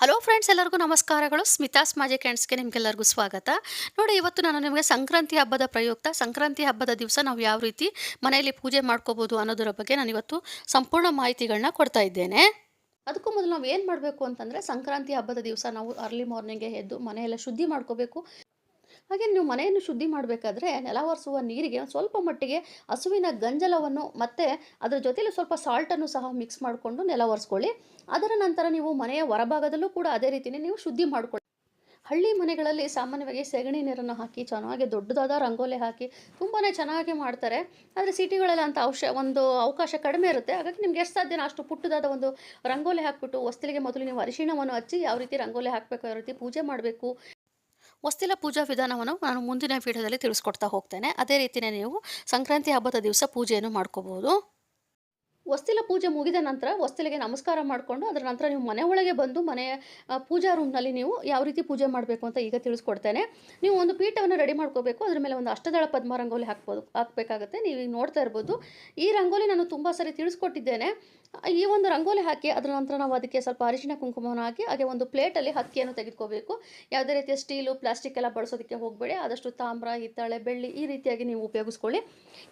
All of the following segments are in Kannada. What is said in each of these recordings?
ಹಲೋ ಫ್ರೆಂಡ್ಸ್ ಎಲ್ಲರಿಗೂ ನಮಸ್ಕಾರಗಳು. ಸ್ಮಿತಾಸ್ ಮ್ಯಾಜಿಕ್ ಕ್ಯಾಂಡ್ಸ್ಗೆ ನಿಮಗೆಲ್ಲರಿಗೂ ಸ್ವಾಗತ. ನೋಡಿ, ಇವತ್ತು ನಾನು ನಿಮಗೆ ಸಂಕ್ರಾಂತಿ ಹಬ್ಬದ ಪ್ರಯುಕ್ತ, ಸಂಕ್ರಾಂತಿ ಹಬ್ಬದ ದಿವಸ ನಾವು ಯಾವ ರೀತಿ ಮನೆಯಲ್ಲಿ ಪೂಜೆ ಮಾಡ್ಕೋಬೋದು ಅನ್ನೋದರ ಬಗ್ಗೆ ನಾನು ಇವತ್ತು ಸಂಪೂರ್ಣ ಮಾಹಿತಿಗಳನ್ನ ಕೊಡ್ತಾ ಇದ್ದೇನೆ. ಅದಕ್ಕೂ ಮೊದಲು ನಾವು ಏನು ಮಾಡಬೇಕು ಅಂತಂದರೆ, ಸಂಕ್ರಾಂತಿ ಹಬ್ಬದ ದಿವಸ ನಾವು ಅರ್ಲಿ ಮಾರ್ನಿಂಗೇ ಎದ್ದು ಮನೆಯೆಲ್ಲ ಶುದ್ಧಿ ಮಾಡ್ಕೋಬೇಕು. ಹಾಗೆ ನೀವು ಮನೆಯನ್ನು ಶುದ್ಧಿ ಮಾಡಬೇಕಾದ್ರೆ ನೆಲ ಒರೆಸುವ ನೀರಿಗೆ ಸ್ವಲ್ಪ ಮಟ್ಟಿಗೆ ಹಸುವಿನ ಗಂಜಲವನ್ನು ಮತ್ತು ಅದರ ಜೊತೆಯಲ್ಲಿ ಸ್ವಲ್ಪ ಸಾಲ್ಟನ್ನು ಸಹ ಮಿಕ್ಸ್ ಮಾಡಿಕೊಂಡು ನೆಲ ಒರೆಸ್ಕೊಳ್ಳಿ. ಅದರ ನಂತರ ನೀವು ಮನೆಯ ಹೊರಭಾಗದಲ್ಲೂ ಕೂಡ ಅದೇ ರೀತಿಯೇ ನೀವು ಶುದ್ಧಿ ಮಾಡಿಕೊಳ್ಳಿ. ಹಳ್ಳಿ ಮನೆಗಳಲ್ಲಿ ಸಾಮಾನ್ಯವಾಗಿ ಸೆಗಣಿ ನೀರನ್ನು ಹಾಕಿ, ಚೆನ್ನಾಗಿ ದೊಡ್ಡದಾದ ರಂಗೋಲಿ ಹಾಕಿ ತುಂಬಾ ಚೆನ್ನಾಗಿ ಮಾಡ್ತಾರೆ. ಆದರೆ ಸಿಟಿಗಳಲ್ಲಿ ಅಂತ ಅವಶ್ಯ ಒಂದು ಅವಕಾಶ ಕಡಿಮೆ ಇರುತ್ತೆ. ಹಾಗಾಗಿ ನಿಮ್ಗೆ ಎಷ್ಟು ಸಾಧ್ಯನೋ ಅಷ್ಟು ಪುಟ್ಟದಾದ ಒಂದು ರಂಗೋಲಿ ಹಾಕ್ಬಿಟ್ಟು ಹೊಸ್ತಿಲಿಗೆ ಮೊದಲು ನೀವು ಅರಿಶಿಣವನ್ನು ಹಚ್ಚಿ ಯಾವ ರೀತಿ ರಂಗೋಲಿ ಹಾಕಬೇಕು, ಯಾವ ರೀತಿ ಪೂಜೆ ಮಾಡಬೇಕು ಹೊಸ್ತಿಲ ಪೂಜಾ ವಿಧಾನವನ್ನು ನಾನು ಮುಂದಿನ ವಿಡಿಯೋದಲ್ಲಿ ತಿಳಿಸ್ಕೊಡ್ತಾ ಹೋಗ್ತೇನೆ. ಅದೇ ರೀತಿಯೇ ನೀವು ಸಂಕ್ರಾಂತಿ ಹಬ್ಬದ ದಿವಸ ಪೂಜೆಯನ್ನು ಮಾಡ್ಕೋಬೋದು ವಸ್ತಿಲ ಪೂಜೆ ಮುಗಿದ ನಂತರ ವಸ್ತಿಲಿಗೆ ನಮಸ್ಕಾರ ಮಾಡಿಕೊಂಡು ಅದರ ನಂತರ ನೀವು ಮನೆ ಒಳಗೆ ಬಂದು ಮನೆಯ ಪೂಜಾ ರೂಮ್ನಲ್ಲಿ ನೀವು ಯಾವ ರೀತಿ ಪೂಜೆ ಮಾಡಬೇಕು ಅಂತ ಈಗ ತಿಳಿಸ್ಕೊಡ್ತೇನೆ. ನೀವು ಒಂದು ಪೀಠವನ್ನು ರೆಡಿ ಮಾಡ್ಕೋಬೇಕು. ಅದರ ಮೇಲೆ ಒಂದು ಅಷ್ಟದಳ ಪದ್ಮ ರಂಗೋಲಿ ಹಾಕ್ಬೋದು, ಹಾಕಬೇಕಾಗುತ್ತೆ. ನೀವು ಈಗ ನೋಡ್ತಾ ಇರ್ಬೋದು. ಈ ರಂಗೋಲಿ ನಾನು ತುಂಬ ಸರಿ ತಿಳಿಸ್ಕೊಟ್ಟಿದ್ದೇನೆ. ಈ ಒಂದು ರಂಗೋಲಿ ಹಾಕಿ ಅದರ ನಂತರ ನಾವು ಅದಕ್ಕೆ ಸ್ವಲ್ಪ ಅರಿಶಿನ ಕುಂಕುಮವನ್ನು ಹಾಕಿ ಹಾಗೆ ಒಂದು ಪ್ಲೇಟಲ್ಲಿ ಹಕ್ಕಿಯನ್ನು ತೆಗೆದುಕೋಬೇಕು. ಯಾವುದೇ ರೀತಿಯ ಸ್ಟೀಲು ಪ್ಲಾಸ್ಟಿಕ್ ಎಲ್ಲ ಬಳಸೋದಕ್ಕೆ ಹೋಗಬೇಡಿ. ಆದಷ್ಟು ತಾಮ್ರ, ಹಿತ್ತಾಳೆ, ಬೆಳ್ಳಿ ಈ ರೀತಿಯಾಗಿ ನೀವು ಉಪಯೋಗಿಸ್ಕೊಳ್ಳಿ.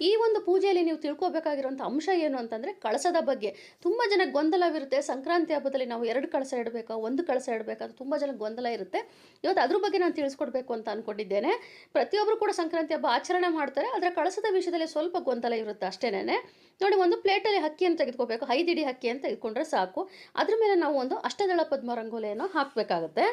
ಈ ಒಂದು ಪೂಜೆಯಲ್ಲಿ ನೀವು ತಿಳ್ಕೊಬೇಕಾಗಿರುವಂಥ ಅಂಶ ಏನು ಅಂತಂದರೆ ಕಳಸದ ಬಗ್ಗೆ. ತುಂಬ ಜನ ಗೊಂದಲವಿರುತ್ತೆ ಸಂಕ್ರಾಂತಿ ಹಬ್ಬದಲ್ಲಿ ನಾವು ಎರಡು ಕಳಸ ಇಡಬೇಕಾ, ಒಂದು ಕಳಸ ಇಡಬೇಕಾ ಅದು ತುಂಬ ಜನ ಗೊಂದಲ ಇರುತ್ತೆ. ಇವತ್ತು ಅದ್ರ ಬಗ್ಗೆ ನಾನು ತಿಳಿಸ್ಕೊಡ್ಬೇಕು ಅಂತ ಅಂದ್ಕೊಂಡಿದ್ದೇನೆ ಪ್ರತಿಯೊಬ್ಬರು ಕೂಡ ಸಂಕ್ರಾಂತಿ ಹಬ್ಬ ಆಚರಣೆ ಮಾಡ್ತಾರೆ. ಆದರೆ ಕಳಸದ ವಿಷಯದಲ್ಲಿ ಸ್ವಲ್ಪ ಗೊಂದಲ ಇರುತ್ತೆ ಅಷ್ಟೇನೆ ನೋಡಿ, ಒಂದು ಪ್ಲೇಟಲ್ಲಿ ಹಕ್ಕಿಯನ್ನು ತೆಗೆದುಕೋಬೇಕು. ಐದಿಡಿ ಅಂತ ಇಟ್ಕೊಂಡ್ರೆ ಸಾಕು. ಅದ್ರ ಮೇಲೆ ನಾವು ಒಂದು ಅಷ್ಟದಳ ಪದ್ಮ ರಂಗೋಲಿಯನ್ನು ಹಾಕಬೇಕಾಗುತ್ತೆ.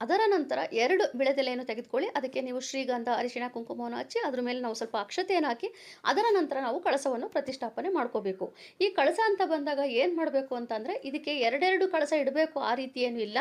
ಅದರ ನಂತರ ಎರಡು ಬಿಳೆದೆಲೆಯನ್ನು ತೆಗೆದುಕೊಳ್ಳಿ. ಅದಕ್ಕೆ ನೀವು ಶ್ರೀಗಂಧ, ಅರಿಶಿಣ, ಕುಂಕುಮವನ್ನು ಹಚ್ಚಿ, ಅದ್ರ ಮೇಲೆ ನಾವು ಸ್ವಲ್ಪ ಅಕ್ಷತೆಯನ್ನು ಹಾಕಿ, ಅದರ ನಂತರ ನಾವು ಕಳಸವನ್ನು ಪ್ರತಿಷ್ಠಾಪನೆ ಮಾಡ್ಕೋಬೇಕು. ಈ ಕಳಸ ಅಂತ ಬಂದಾಗ ಏನು ಮಾಡಬೇಕು ಅಂತಂದರೆ, ಇದಕ್ಕೆ ಎರಡೆರಡು ಕಳಸ ಇಡಬೇಕು, ಆ ರೀತಿ ಏನೂ ಇಲ್ಲ.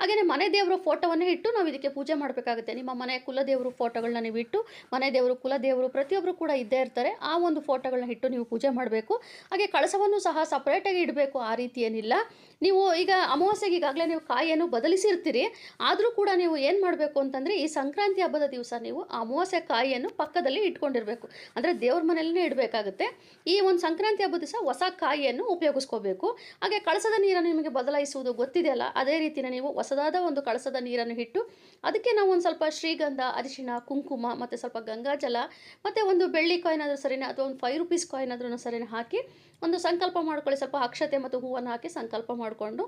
ಹಾಗೆಯೇ ಮನೆ ದೇವರ ಫೋಟೋವನ್ನು ಇಟ್ಟು ನಾವು ಇದಕ್ಕೆ ಪೂಜೆ ಮಾಡಬೇಕಾಗುತ್ತೆ. ನಿಮ್ಮ ಮನೆಯ ಕುಲದೇವರು ಫೋಟೋಗಳನ್ನ ನೀವು ಇಟ್ಟು, ಮನೆ ದೇವರು, ಕುಲದೇವರು ಪ್ರತಿಯೊಬ್ಬರು ಕೂಡ ಇದ್ದೇ ಇರ್ತಾರೆ. ಆ ಒಂದು ಫೋಟೋಗಳನ್ನ ಇಟ್ಟು ನೀವು ಪೂಜೆ ಮಾಡಬೇಕು. ಹಾಗೆ ಕಳಸವನ್ನು ಸಹ ಸಪ್ರೇಟಾಗಿ ಇಡಬೇಕು, ಆ ರೀತಿ ಏನಿಲ್ಲ ನೀವು ಈಗ ಅಮಾವಾಸ್ಯೆಗೆ ಈಗಾಗಲೇ ನೀವು ಕಾಯಿಯನ್ನು ಬದಲಿಸಿರ್ತೀರಿ. ಆದರೂ ಕೂಡ ನೀವು ಏನು ಮಾಡಬೇಕು ಅಂತಂದರೆ ಈ ಸಂಕ್ರಾಂತಿ ಹಬ್ಬದ ದಿವಸ ನೀವು ಅಮಾವಾಸ್ಯ ಕಾಯಿಯನ್ನು ಪಕ್ಕದಲ್ಲಿ ಇಟ್ಕೊಂಡಿರಬೇಕು. ಅಂದರೆ ದೇವ್ರ ಮನೆಯಲ್ಲೇ ಇಡಬೇಕಾಗುತ್ತೆ. ಈ ಒಂದು ಸಂಕ್ರಾಂತಿ ಹಬ್ಬದ ದಿವಸ ಹೊಸ ಕಾಯಿಯನ್ನು ಉಪಯೋಗಿಸ್ಕೋಬೇಕು. ಹಾಗೆ ಕಳಸದ ನೀರನ್ನು ನಿಮಗೆ ಬದಲಾಯಿಸುವುದು ಗೊತ್ತಿದೆಯಲ್ಲ, ಅದೇ ರೀತಿಯ ನೀವು ಹೊಸದಾದ ಒಂದು ಕಳಸದ ನೀರನ್ನು ಇಟ್ಟು ಅದಕ್ಕೆ ನಾವು ಒಂದು ಸ್ವಲ್ಪ ಶ್ರೀಗಂಧ, ಅರಿಶಿಣ, ಕುಂಕುಮ ಮತ್ತು ಸ್ವಲ್ಪ ಗಂಗಾಜಲ ಮತ್ತು ಒಂದು ಬೆಳ್ಳಿ ಕಾಯಿನ್ ಆದರೂ ಸರಿನೇ ಅಥವಾ ಒಂದು ಫೈವ್ ರುಪೀಸ್ ಕಾಯಿನ್ ಆದ್ರೂ ಸರಿನೇ ಹಾಕಿ ಒಂದು ಸಂಕಲ್ಪ ಮಾಡ್ಕೊಳ್ಳಿ. ಸ್ವಲ್ಪ ಅಕ್ಷತೆ ಮತ್ತು ಹೂವನ್ನು ಹಾಕಿ ಸಂಕಲ್ಪ ಮಾಡಿಕೊಂಡು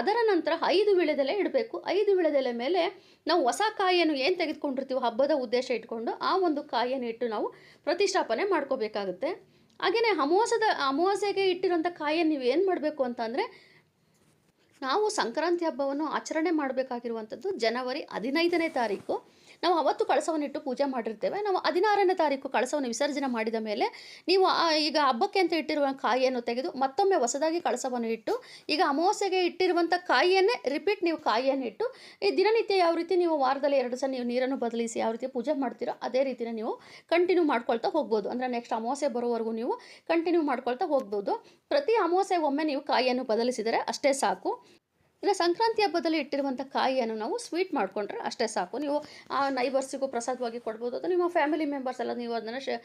ಅದರ ನಂತರ ಐದು ವಿಳೆದೆಲೆ ಇಡಬೇಕು. ಐದು ವಿಳೆದೆಲೆ ಮೇಲೆ ನಾವು ಹೊಸ ಕಾಯಿಯನ್ನು ಏನು ತೆಗೆದುಕೊಂಡಿರ್ತೀವೋ ಹಬ್ಬದ ಉದ್ದೇಶ ಇಟ್ಕೊಂಡು ಆ ಒಂದು ಕಾಯಿಯನ್ನು ಇಟ್ಟು ನಾವು ಪ್ರತಿಷ್ಠಾಪನೆ ಮಾಡ್ಕೋಬೇಕಾಗುತ್ತೆ. ಹಾಗೆಯೇ ಅಮಾವಾಸ್ಯದ, ಅಮಾವಾಸ್ಯೆಗೆ ಇಟ್ಟಿರೋಂಥ ಕಾಯಿಯನ್ನು ನೀವು ಏನು ಮಾಡಬೇಕು ಅಂತಂದರೆ ನಾವು ಸಂಕ್ರಾಂತಿ ಹಬ್ಬವನ್ನು ಆಚರಣೆ ಮಾಡಬೇಕಾಗಿರುವಂಥದ್ದು ಜನವರಿ ಹದಿನೈದನೇ ತಾರೀಕು. ನಾವು ಅವತ್ತು ಕಳಸವನ್ನಿಟ್ಟು ಪೂಜೆ ಮಾಡಿರ್ತೇವೆ. ನಾವು ಹದಿನಾರನೇ ತಾರೀಕು ಕಳಸವನ್ನು ವಿಸರ್ಜನೆ ಮಾಡಿದ ಮೇಲೆ ನೀವು ಈಗ ಹಬ್ಬಕ್ಕೆ ಅಂತ ಇಟ್ಟಿರುವ ಕಾಯಿಯನ್ನು ತೆಗೆದು ಮತ್ತೊಮ್ಮೆ ಹೊಸದಾಗಿ ಕಳಸವನ್ನು ಇಟ್ಟು, ಈಗ ಅಮಾವಾಸ್ಯೆಗೆ ಇಟ್ಟಿರುವಂಥ ಕಾಯಿಯನ್ನೇ ರಿಪೀಟ್ ನೀವು ಕಾಯಿಯನ್ನು ಇಟ್ಟು, ಈ ದಿನನಿತ್ಯ ಯಾವ ರೀತಿ ನೀವು ವಾರದಲ್ಲಿ ಎರಡು ಸಲ ನೀವು ನೀರನ್ನು ಬದಲಿಸಿ ಯಾವ ರೀತಿ ಪೂಜೆ ಮಾಡ್ತೀರೋ ಅದೇ ರೀತಿನ ನೀವು ಕಂಟಿನ್ಯೂ ಮಾಡ್ಕೊಳ್ತಾ ಹೋಗ್ಬೋದು. ಅಂದರೆ ನೆಕ್ಸ್ಟ್ ಅಮಾವಾಸ್ಯೆ ಬರೋವರೆಗೂ ನೀವು ಕಂಟಿನ್ಯೂ ಮಾಡ್ಕೊಳ್ತಾ ಹೋಗ್ಬೋದು. ಪ್ರತಿ ಅಮಾವಾಸ್ಯೆ ಒಮ್ಮೆ ನೀವು ಕಾಯಿಯನ್ನು ಬದಲಿಸಿದರೆ ಅಷ್ಟೇ ಸಾಕು. ಇಲ್ಲ, ಸಂಕ್ರಾಂತಿ ಹಬ್ಬದಲ್ಲಿ ಇಟ್ಟಿರುವಂಥ ಕಾಯಿಯನ್ನು ನಾವು ಸ್ವೀಟ್ ಮಾಡಿಕೊಂಡ್ರೆ ಅಷ್ಟೇ ಸಾಕು. ನೀವು ಆ ನೈಬರ್ಸಿಗೂ ಪ್ರಸಾದವಾಗಿ ಕೊಡ್ಬೋದು ಅಥವಾ ನಿಮ್ಮ ಫ್ಯಾಮಿಲಿ ಮೆಂಬರ್ಸ್ ಎಲ್ಲ ನೀವು ಅದನ್ನು ಶ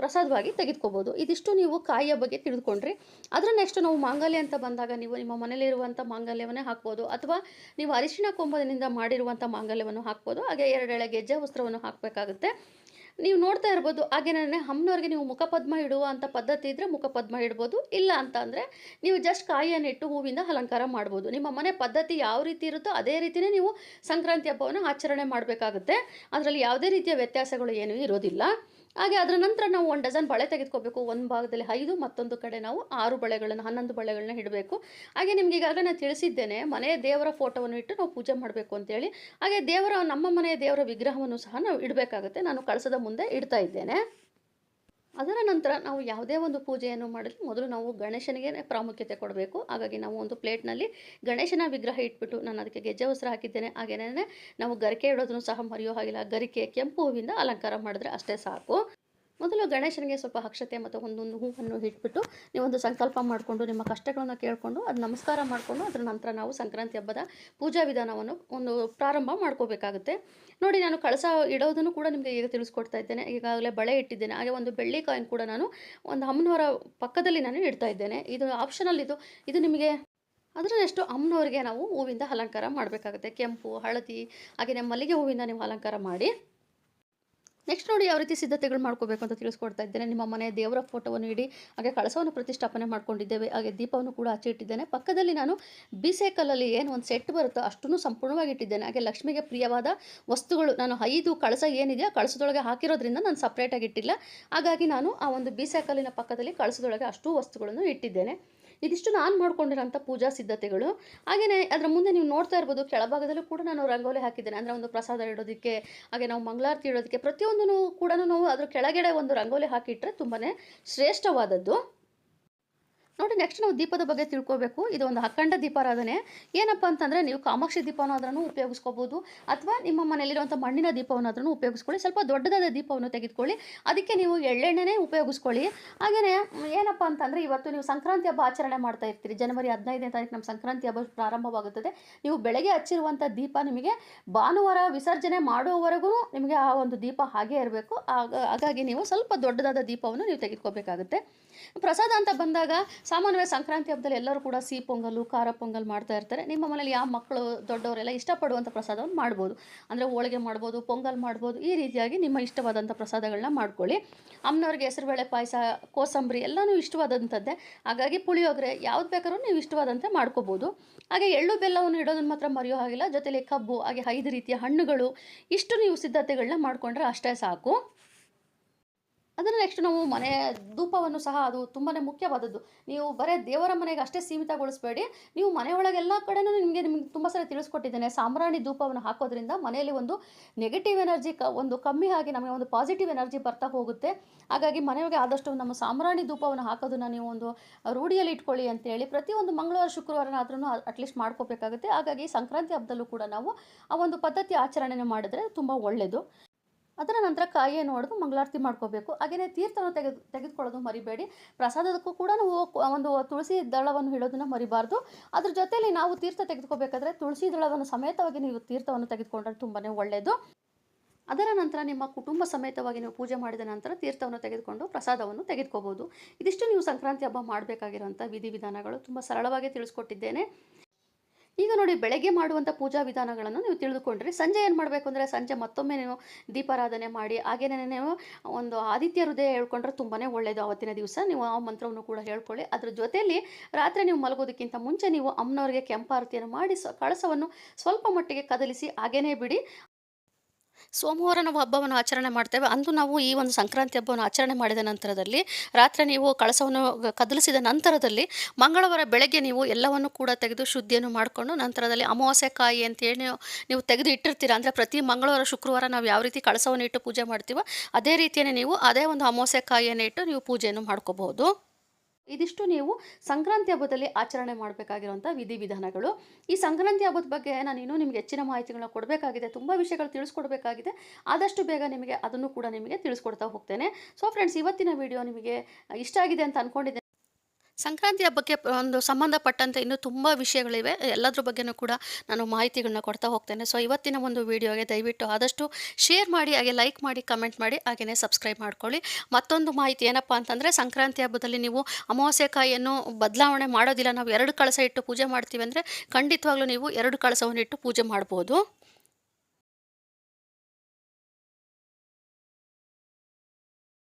ಪ್ರಸಾದವಾಗಿ ತೆಗೆದುಕೋಬೋದು. ಇದಿಷ್ಟು ನೀವು ಕಾಯಿಯ ಬಗ್ಗೆ ತಿಳಿದುಕೊಂಡ್ರಿ. ಅದರ ನೆಕ್ಸ್ಟ್ ನಾವು ಮಾಂಗಲ್ಯ ಅಂತ ಬಂದಾಗ ನೀವು ನಿಮ್ಮ ಮನೇಲಿರುವಂಥ ಮಾಂಗಲ್ಯವನ್ನೇ ಹಾಕ್ಬೋದು. ಅಥವಾ ನೀವು ಅರಿಶಿಣ ಕೊಂಬದಿಂದ ಮಾಡಿರುವಂಥ ಮಾಂಗಲ್ಯವನ್ನು ಹಾಕ್ಬೋದು. ಹಾಗೆ ಎರಡೆಳೆ ಗೆಜ್ಜೆ ವಸ್ತ್ರವನ್ನು ಹಾಕಬೇಕಾಗುತ್ತೆ. ನೀವು ನೋಡ್ತಾ ಇರ್ಬೋದು ಹಾಗೇನೇ ಅಮ್ಮನವ್ರಿಗೆ ನೀವು ಮುಖಪದ್ಮ ಇಡುವ ಅಂತ ಪದ್ಧತಿ ಇದ್ದರೆ ಮುಖಪದ್ಮ ಇಡ್ಬೋದು, ಇಲ್ಲ ಅಂತ ಅಂದರೆ ನೀವು ಜಸ್ಟ್ ಕಾಯಿಯನ್ನು ಇಟ್ಟು ಹೂವಿಂದ ಅಲಂಕಾರ ಮಾಡ್ಬೋದು. ನಿಮ್ಮ ಮನೆ ಪದ್ಧತಿ ಯಾವ ರೀತಿ ಇರುತ್ತೋ ಅದೇ ರೀತಿಯೇ ನೀವು ಸಂಕ್ರಾಂತಿ ಹಬ್ಬವನ್ನು ಆಚರಣೆ ಮಾಡಬೇಕಾಗುತ್ತೆ. ಅದರಲ್ಲಿ ಯಾವುದೇ ರೀತಿಯ ವ್ಯತ್ಯಾಸಗಳು ಏನೂ ಇರೋದಿಲ್ಲ. ಹಾಗೆ ಅದರ ನಂತರ ನಾವು ಒಂದು ಡಜನ್ ಬಳೆ ತೆಗೆದುಕೋಬೇಕು. ಒಂದು ಭಾಗದಲ್ಲಿ ಐದು, ಮತ್ತೊಂದು ಕಡೆ ನಾವು ಆರು ಬಳೆಗಳನ್ನು, ಹನ್ನೊಂದು ಬಳೆಗಳನ್ನ ಇಡಬೇಕು. ಹಾಗೆ ನಿಮ್ಗೆ ಈಗಾಗಲೇ ನಾನು ತಿಳಿಸಿದ್ದೇನೆ, ಮನೆಯ ದೇವರ ಫೋಟೋವನ್ನು ಇಟ್ಟು ನಾವು ಪೂಜೆ ಮಾಡಬೇಕು ಅಂತೇಳಿ. ಹಾಗೆ ದೇವರ, ನಮ್ಮ ಮನೆಯ ದೇವರ ವಿಗ್ರಹವನ್ನು ಸಹ ನಾವು ಇಡಬೇಕಾಗುತ್ತೆ. ನಾನು ಕಳಸದ ಮುಂದೆ ಇಡ್ತಾ ಇದ್ದೇನೆ. ಅದರ ನಂತರ ನಾವು ಯಾವುದೇ ಒಂದು ಪೂಜೆಯನ್ನು ಮಾಡಲು ಮೊದಲು ನಾವು ಗಣೇಶನಿಗೆ ಪ್ರಾಮುಖ್ಯತೆ ಕೊಡಬೇಕು. ಹಾಗಾಗಿ ನಾವು ಒಂದು ಪ್ಲೇಟ್ನಲ್ಲಿ ಗಣೇಶನ ವಿಗ್ರಹ ಇಟ್ಬಿಟ್ಟು ನಾನು ಅದಕ್ಕೆ ಗೆಜ್ಜೆ ವಸ್ತ್ರ ಹಾಕಿದ್ದೇನೆ. ಹಾಗೇನೇ ನಾವು ಗರಿಕೆ ಇಡೋದನ್ನು ಸಹ ಮರೆಯೋ ಹಾಗಿಲ್ಲ. ಗರಿಕೆ ಕೆಂಪು ಹೂವಿಂದ ಅಲಂಕಾರ ಮಾಡಿದ್ರೆ ಅಷ್ಟೇ ಸಾಕು. ಮೊದಲು ಗಣೇಶನಿಗೆ ಸ್ವಲ್ಪ ಅಕ್ಷತೆ ಮತ್ತು ಒಂದೊಂದು ಹೂವನ್ನು ಇಟ್ಬಿಟ್ಟು ನೀವೊಂದು ಸಂಕಲ್ಪ ಮಾಡಿಕೊಂಡು, ನಿಮ್ಮ ಕಷ್ಟಗಳನ್ನು ಕೇಳಿಕೊಂಡು, ಅದು ನಮಸ್ಕಾರ ಮಾಡಿಕೊಂಡು, ಅದರ ನಂತರ ನಾವು ಸಂಕ್ರಾಂತಿ ಹಬ್ಬದ ಪೂಜಾ ವಿಧಾನವನ್ನು ಒಂದು ಪ್ರಾರಂಭ ಮಾಡ್ಕೋಬೇಕಾಗುತ್ತೆ. ನೋಡಿ, ನಾನು ಕಳಸ ಇಡೋದನ್ನು ಕೂಡ ನಿಮಗೆ ಈಗ ತಿಳಿಸ್ಕೊಡ್ತಾ ಇದ್ದೇನೆ. ಈಗಾಗಲೇ ಬಳೆ ಇಟ್ಟಿದ್ದೇನೆ. ಹಾಗೆ ಒಂದು ಬೆಳ್ಳಿ ಕಾಯಿನ್ ಕೂಡ ನಾನು ಒಂದು ಅಮ್ಮನವರ ಪಕ್ಕದಲ್ಲಿ ನಾನು ಇಡ್ತಾ ಇದ್ದೇನೆ. ಇದು ಆಪ್ಷನಲ್ ಇದು. ಇದು ನಿಮಗೆ ಅದರಷ್ಟು ಅಮ್ಮನವರಿಗೆ ನಾವು ಹೂವಿಂದ ಅಲಂಕಾರ ಮಾಡಬೇಕಾಗುತ್ತೆ. ಕೆಂಪು, ಹಳದಿ ಹಾಗೆಯೇ ಮಲ್ಲಿಗೆ ಹೂವಿಂದ ನೀವು ಅಲಂಕಾರ ಮಾಡಿ. ನೆಕ್ಸ್ಟ್ ನೋಡಿ ಯಾವ ರೀತಿ ಸಿದ್ಧತೆಗಳು ಮಾಡ್ಕೋಬೇಕು ಅಂತ ತಿಳಿಸ್ಕೊಡ್ತಾ ಇದ್ದೇನೆ. ನಿಮ್ಮ ಮನೆ ದೇವರ ಫೋಟೋವನ್ನು ಇಡಿ, ಹಾಗೆ ಕಳಸವನ್ನು ಪ್ರತಿಷ್ಠಾಪನೆ ಮಾಡ್ಕೊಂಡಿದ್ದೇವೆ, ಹಾಗೆ ದೀಪವನ್ನು ಕೂಡ ಹಚ್ಚಿ ಇಟ್ಟಿದ್ದೇನೆ. ಪಕ್ಕದಲ್ಲಿ ನಾನು ಬೀಸೆಕಲ್ಲಲ್ಲಿ ಏನು ಒಂದು ಸೆಟ್ ಬರುತ್ತೋ ಅಷ್ಟನ್ನು ಸಂಪೂರ್ಣವಾಗಿ ಇಟ್ಟಿದ್ದೇನೆ. ಹಾಗೆ ಲಕ್ಷ್ಮಿಗೆ ಪ್ರಿಯವಾದ ವಸ್ತುಗಳು, ನಾನು ಐದು ಕಳಸ ಏನಿದೆಯೋ ಕಳಸದೊಳಗೆ ಹಾಕಿರೋದ್ರಿಂದ ನಾನು ಸಪ್ರೇಟಾಗಿ ಇಟ್ಟಿಲ್ಲ. ಹಾಗಾಗಿ ನಾನು ಆ ಒಂದು ಬೀಸೆಕಲ್ಲಿನ ಪಕ್ಕದಲ್ಲಿ ಕಳಸದೊಳಗೆ ಅಷ್ಟು ವಸ್ತುಗಳನ್ನು ಇಟ್ಟಿದ್ದೇನೆ. ಇದಿಷ್ಟು ನಾನು ಮಾಡ್ಕೊಂಡಿರೋಂಥ ಪೂಜಾ ಸಿದ್ಧತೆಗಳು. ಹಾಗೆಯೇ ಅದರ ಮುಂದೆ ನೀವು ನೋಡ್ತಾ ಇರ್ಬೋದು, ಕೆಳಭಾಗದಲ್ಲೂ ಕೂಡ ನಾನು ರಂಗೋಲಿ ಹಾಕಿದ್ದೇನೆ. ಅಂದರೆ ಒಂದು ಪ್ರಸಾದ ಇಡೋದಕ್ಕೆ, ಹಾಗೆ ನಾವು ಮಂಗಳಾರತಿ ಇಡೋದಕ್ಕೆ ಪ್ರತಿಯೊಂದೂ ಕೂಡ ನಾವು ಅದರ ಕೆಳಗಡೆ ಒಂದು ರಂಗೋಲಿ ಹಾಕಿಟ್ರೆ ತುಂಬಾ ಶ್ರೇಷ್ಠವಾದದ್ದು. ನೋಡಿ ನೆಕ್ಸ್ಟ್ ನಾವು ದೀಪದ ಬಗ್ಗೆ ತಿಳ್ಕೊಬೇಕು. ಇದು ಒಂದು ಅಖಂಡ ದೀಪಾರಾಧನೆ. ಏನಪ್ಪ ಅಂತಂದರೆ, ನೀವು ಕಾಮಾಕ್ಷಿ ದೀಪವನ್ನಾದ್ರೂ ಉಪಯೋಗಿಸ್ಕೋಬೋದು. ಅಥವಾ ನಿಮ್ಮ ಮನೆಯಲ್ಲಿರುವಂಥ ಮಣ್ಣಿನ ದೀಪವನ್ನಾದ್ರೂ ಉಪಯೋಗಿಸ್ಕೊಳ್ಳಿ. ಸ್ವಲ್ಪ ದೊಡ್ಡದಾದ ದೀಪವನ್ನು ತೆಗೆದುಕೊಳ್ಳಿ. ಅದಕ್ಕೆ ನೀವು ಎಳ್ಳೆಣ್ಣೆನೇ ಉಪಯೋಗಿಸ್ಕೊಳ್ಳಿ. ಹಾಗೆಯೇ ಏನಪ್ಪ ಅಂತಂದರೆ, ಇವತ್ತು ನೀವು ಸಂಕ್ರಾಂತಿ ಹಬ್ಬ ಆಚರಣೆ ಮಾಡ್ತಾ ಇರ್ತೀರಿ. ಜನವರಿ ಹದಿನೈದನೇ ತಾರೀಕು ನಮ್ಮ ಸಂಕ್ರಾಂತಿ ಹಬ್ಬ ಪ್ರಾರಂಭವಾಗುತ್ತದೆ. ನೀವು ಬೆಳಗ್ಗೆ ಹಚ್ಚಿರುವಂಥ ದೀಪ ನಿಮಗೆ ಭಾನುವಾರ ವಿಸರ್ಜನೆ ಮಾಡುವವರೆಗೂ ನಿಮಗೆ ಆ ಒಂದು ದೀಪ ಹಾಗೇ ಇರಬೇಕು. ಹಾಗಾಗಿ ನೀವು ಸ್ವಲ್ಪ ದೊಡ್ಡದಾದ ದೀಪವನ್ನು ನೀವು ತೆಗೆದುಕೋಬೇಕಾಗುತ್ತೆ. ಪ್ರಸಾದ ಅಂತ ಬಂದಾಗ ಸಾಮಾನ್ಯವಾಗಿ ಸಂಕ್ರಾಂತಿ ಹಬ್ಬದಲ್ಲಿ ಎಲ್ಲರೂ ಕೂಡ ಸಿಹಿ ಪೊಂಗಲು, ಖಾರ ಪೊಂಗಲ್ ಮಾಡ್ತಾ ಇರ್ತಾರೆ. ನಿಮ್ಮ ಮನೇಲಿ ಯಾವ ಮಕ್ಕಳು ದೊಡ್ಡವರೆಲ್ಲ ಇಷ್ಟಪಡುವಂಥ ಪ್ರಸಾದವನ್ನು ಮಾಡ್ಬೋದು. ಅಂದರೆ ಹೋಳಿಗೆ ಮಾಡ್ಬೋದು, ಪೊಂಗಲ್ ಮಾಡ್ಬೋದು, ಈ ರೀತಿಯಾಗಿ ನಿಮ್ಮ ಇಷ್ಟವಾದಂಥ ಪ್ರಸಾದಗಳನ್ನ ಮಾಡ್ಕೊಳ್ಳಿ. ಅಮ್ಮನವ್ರಿಗೆ ಹೆಸರುಬೇಳೆ ಪಾಯಸ, ಕೋಸಂಬರಿ ಎಲ್ಲನೂ ಇಷ್ಟವಾದಂಥದ್ದೇ ಹಾಗಾಗಿ ಪುಳಿಯೋಗರೆ ಯಾವ್ದು ಬೇಕಾದ್ರೂ ನೀವು ಇಷ್ಟವಾದಂತೆ ಮಾಡ್ಕೋಬೋದು. ಹಾಗೆ ಎಳ್ಳು ಬೆಲ್ಲವನ್ನು ಇಡೋದನ್ನು ಮಾತ್ರ ಮರೆಯೋ ಹಾಗಿಲ್ಲ. ಜೊತೆಲಿ ಕಬ್ಬು, ಹಾಗೆ ಐದು ರೀತಿಯ ಹಣ್ಣುಗಳು, ಇಷ್ಟು ನೀವು ಸಿದ್ಧತೆಗಳನ್ನ ಮಾಡಿಕೊಂಡ್ರೆ ಅಷ್ಟೇ ಸಾಕು. ನೆಕ್ಸ್ಟ್ ನಾವು ಮನೆ ಧೂಪವನ್ನು ಸಹ ಅದು ತುಂಬಾ ಮುಖ್ಯವಾದದ್ದು. ನೀವು ಬರೀ ದೇವರ ಮನೆಗೆ ಅಷ್ಟೇ ಸೀಮಿತಗೊಳಿಸಬೇಡಿ. ನೀವು ಮನೆಯೊಳಗೆಲ್ಲ ಕಡೆನೂ ನಿಮಗೆ ನಿಮ್ಗೆ ತುಂಬ ಸಲ ತಿಳಿಸ್ಕೊಟ್ಟಿದ್ದೇನೆ. ಸಾಂಬ್ರಾಣಿ ಧೂಪವನ್ನು ಹಾಕೋದ್ರಿಂದ ಮನೆಯಲ್ಲಿ ಒಂದು ನೆಗೆಟಿವ್ ಎನರ್ಜಿ ಕ, ಒಂದು ಕಮ್ಮಿ ಆಗಿ ನಮಗೆ ಒಂದು ಪಾಸಿಟಿವ್ ಎನರ್ಜಿ ಬರ್ತಾ ಹೋಗುತ್ತೆ. ಹಾಗಾಗಿ ಮನೆಯೊಳಗೆ ಆದಷ್ಟು ನಮ್ಮ ಸಾಂಬ್ರಾಣಿ ಧೂಪವನ್ನು ಹಾಕೋದನ್ನು ನೀವು ಒಂದು ರೂಢಿಯಲ್ಲಿ ಇಟ್ಕೊಳ್ಳಿ ಅಂತೇಳಿ ಪ್ರತಿಯೊಂದು ಮಂಗಳವಾರ ಶುಕ್ರವಾರನಾದ್ರೂ ಅಟ್ಲೀಸ್ಟ್ ಮಾಡ್ಕೋಬೇಕಾಗುತ್ತೆ. ಹಾಗಾಗಿ ಸಂಕ್ರಾಂತಿ ಹಬ್ಬದಲ್ಲೂ ಕೂಡ ನಾವು ಆ ಒಂದು ಪದ್ಧತಿ ಆಚರಣೆ ಮಾಡಿದ್ರೆ ತುಂಬ ಒಳ್ಳೆಯದು ಅದರ ನಂತರ ಕಾಯಿಯನ್ನು ಹೊಡೆದು ಮಂಗಳಾರತಿ ಮಾಡ್ಕೋಬೇಕು. ಹಾಗೆಯೇ ತೀರ್ಥವನ್ನು ತೆಗೆದು, ತೆಗೆದುಕೊಳ್ಳೋದು ಮರಿಬೇಡಿ. ಪ್ರಸಾದಕ್ಕೂ ಕೂಡ ನಾವು ಒಂದು ತುಳಸಿ ದಳವನ್ನು ಇಡೋದನ್ನು ಮರಿಬಾರ್ದು. ಅದ್ರ ಜೊತೆಯಲ್ಲಿ ನಾವು ತೀರ್ಥ ತೆಗೆದುಕೋಬೇಕಾದ್ರೆ ತುಳಸಿ ದಳವನ್ನು ಸಮೇತವಾಗಿ ನೀವು ತೀರ್ಥವನ್ನು ತೆಗೆದುಕೊಂಡ್ರೆ ತುಂಬಾ ಒಳ್ಳೆಯದು ಅದರ ನಂತರ ನಿಮ್ಮ ಕುಟುಂಬ ಸಮೇತವಾಗಿ ನೀವು ಪೂಜೆ ಮಾಡಿದ ನಂತರ ತೀರ್ಥವನ್ನು ತೆಗೆದುಕೊಂಡು ಪ್ರಸಾದವನ್ನು ತೆಗೆದುಕೋಬೋದು ಇದಿಷ್ಟು ನೀವು ಸಂಕ್ರಾಂತಿ ಹಬ್ಬ ಮಾಡಬೇಕಾಗಿರುವಂಥ ವಿಧಿವಿಧಾನಗಳು. ತುಂಬ ಸರಳವಾಗಿ ತಿಳಿಸ್ಕೊಟ್ಟಿದ್ದೇನೆ. ಈಗ ನೋಡಿ ಬೆಳಗ್ಗೆ ಮಾಡುವಂಥ ಪೂಜಾ ವಿಧಾನಗಳನ್ನು ನೀವು ತಿಳಿದುಕೊಂಡ್ರಿ. ಸಂಜೆ ಏನು ಮಾಡಬೇಕು ಅಂದರೆ ಸಂಜೆ ಮತ್ತೊಮ್ಮೆ ನೀವು ದೀಪಾರಾಧನೆ ಮಾಡಿ ಹಾಗೆಯೇ ನೀವು ಒಂದು ಆದಿತ್ಯ ಹೃದಯ ಹೇಳ್ಕೊಂಡ್ರೆ ತುಂಬಾ ಒಳ್ಳೆಯದು ಆವತ್ತಿನ ದಿವಸ ನೀವು ಆ ಮಂತ್ರವನ್ನು ಕೂಡ ಹೇಳ್ಕೊಳ್ಳಿ. ಅದ್ರ ಜೊತೆಯಲ್ಲಿ ರಾತ್ರಿ ನೀವು ಮಲಗೋದಕ್ಕಿಂತ ಮುಂಚೆ ನೀವು ಅಮ್ಮನವರಿಗೆ ಕೆಂಪಾರತಿಯನ್ನು ಮಾಡಿ ಕಳಸವನ್ನು ಸ್ವಲ್ಪ ಮಟ್ಟಿಗೆ ಕದಲಿಸಿ, ಹಾಗೇನೇ ಬಿಡಿ. ಸೋಮವಾರ ನಾವು ಹಬ್ಬವನ್ನು ಆಚರಣೆ ಮಾಡ್ತೇವೆ. ಅಂದು ನಾವು ಈ ಒಂದು ಸಂಕ್ರಾಂತಿ ಹಬ್ಬವನ್ನು ಆಚರಣೆ ಮಾಡಿದ ನಂತರದಲ್ಲಿ, ರಾತ್ರಿ ನೀವು ಕಳಸವನ್ನು ಕದಲಿಸಿದ ನಂತರದಲ್ಲಿ, ಮಂಗಳವಾರ ಬೆಳಗ್ಗೆ ನೀವು ಎಲ್ಲವನ್ನು ಕೂಡ ತೆಗೆದು ಶುದ್ಧಿಯನ್ನು ಮಾಡಿಕೊಂಡು ನಂತರದಲ್ಲಿ ಅಮಾವಾಸ್ಯೆ ಕಾಯಿ ಅಂತೇಳಿ ನೀವು ತೆಗೆದು ಇಟ್ಟಿರ್ತೀರ. ಅಂದರೆ ಪ್ರತಿ ಮಂಗಳವಾರ, ಶುಕ್ರವಾರ ನಾವು ಯಾವ ರೀತಿ ಕಳಸವನ್ನು ಇಟ್ಟು ಪೂಜೆ ಮಾಡ್ತೀವೋ, ಅದೇ ರೀತಿಯೇ ನೀವು ಅದೇ ಒಂದು ಅಮಾವಾಸ್ಯೆ ಕಾಯಿಯನ್ನು ಇಟ್ಟು ನೀವು ಪೂಜೆಯನ್ನು ಮಾಡ್ಕೋಬಹುದು. ಇದಿಷ್ಟು ನೀವು ಸಂಕ್ರಾಂತಿ ಹಬ್ಬದಲ್ಲಿ ಆಚರಣೆ ಮಾಡಬೇಕಾಗಿರುವಂಥ ವಿಧಿವಿಧಾನಗಳು. ಈ ಸಂಕ್ರಾಂತಿ ಹಬ್ಬದ ಬಗ್ಗೆ ನಾನು ಇನ್ನೂ ನಿಮಗೆ ಹೆಚ್ಚಿನ ಮಾಹಿತಿಗಳನ್ನ ಕೊಡಬೇಕಾಗಿದೆ, ತುಂಬ ವಿಷಯಗಳು ತಿಳಿಸ್ಕೊಡ್ಬೇಕಾಗಿದೆ. ಆದಷ್ಟು ಬೇಗ ನಿಮಗೆ ಅದನ್ನು ಕೂಡ ನಿಮಗೆ ತಿಳಿಸ್ಕೊಡ್ತಾ ಹೋಗ್ತೇನೆ. ಸೊ ಫ್ರೆಂಡ್ಸ್ ಇವತ್ತಿನ ವಿಡಿಯೋ ನಿಮಗೆ ಇಷ್ಟ ಆಗಿದೆ ಅಂತ ಅಂದ್ಕೊಂಡಿದ್ದೇನೆ ಸಂಕ್ರಾಂತಿ ಹಬ್ಬಕ್ಕೆ ಒಂದು ಸಂಬಂಧಪಟ್ಟಂತೆ ಇನ್ನೂ ತುಂಬ ವಿಷಯಗಳಿವೆ. ಎಲ್ಲದ್ರ ಬಗ್ಗೆನೂ ಕೂಡ ನಾನು ಮಾಹಿತಿಗಳನ್ನ ಕೊಡ್ತಾ ಹೋಗ್ತೇನೆ. ಸೊ ಇವತ್ತಿನ ಒಂದು ವಿಡಿಯೋಗೆ ದಯವಿಟ್ಟು ಆದಷ್ಟು ಶೇರ್ ಮಾಡಿ, ಹಾಗೆ ಲೈಕ್ ಮಾಡಿ, ಕಮೆಂಟ್ ಮಾಡಿ, ಹಾಗೆಯೇ ಸಬ್ಸ್ಕ್ರೈಬ್ ಮಾಡ್ಕೊಳ್ಳಿ. ಮತ್ತೊಂದು ಮಾಹಿತಿ ಏನಪ್ಪ ಅಂತಂದರೆ, ಸಂಕ್ರಾಂತಿ ಹಬ್ಬದಲ್ಲಿ ನೀವು ಅಮಾವಾಸ್ಯೆ ಕಾಯಿಯನ್ನು ಬದಲಾವಣೆ ಮಾಡೋದಿಲ್ಲ. ನಾವು ಎರಡು ಕಳಸ ಇಟ್ಟು ಪೂಜೆ ಮಾಡ್ತೀವಿ ಅಂದರೆ ಖಂಡಿತವಾಗ್ಲೂ ನೀವು ಎರಡು ಕಳಸವನ್ನು ಇಟ್ಟು ಪೂಜೆ ಮಾಡ್ಬೋದು.